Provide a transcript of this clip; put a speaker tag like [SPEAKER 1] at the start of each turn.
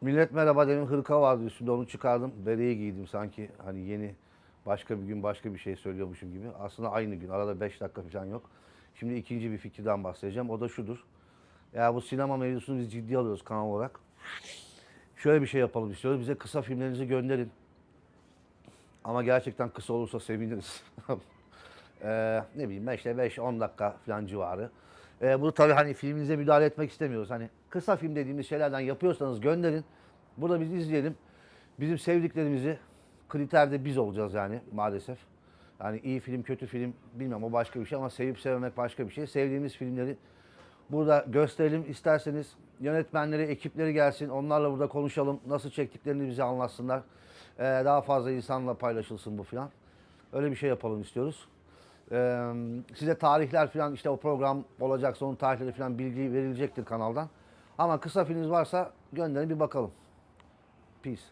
[SPEAKER 1] Millet merhaba demin hırka vardı üstünde onu çıkardım. Bereyi giydim sanki hani yeni başka bir gün başka bir şey söylüyormuşum gibi. Aslında aynı gün arada 5 dakika falan yok. Şimdi ikinci bir fikirden bahsedeceğim. O da şudur. Ya bu sinema mevzusunu biz ciddiye alıyoruz kanal olarak. Şöyle bir şey yapalım istiyoruz. Bize kısa filmlerinizi gönderin. Ama gerçekten kısa olursa seviniriz. Ee, ne bileyim ben işte 5-10 dakika falan civarı. Ee, bu tabii hani filminize müdahale etmek istemiyoruz. Hani kısa film dediğimiz şeylerden yapıyorsanız gönderin. Burada biz izleyelim. Bizim sevdiklerimizi kriterde biz olacağız yani maalesef. Yani iyi film, kötü film bilmem o başka bir şey ama sevip sevmemek başka bir şey. Sevdiğimiz filmleri burada gösterelim. İsterseniz yönetmenleri, ekipleri gelsin. Onlarla burada konuşalım. Nasıl çektiklerini bize anlatsınlar. Ee, daha fazla insanla paylaşılsın bu filan. Öyle bir şey yapalım istiyoruz. Size tarihler falan işte o program olacaksa onun tarihleri falan bilgi verilecektir kanaldan. Ama kısa filminiz varsa gönderin bir bakalım. Peace.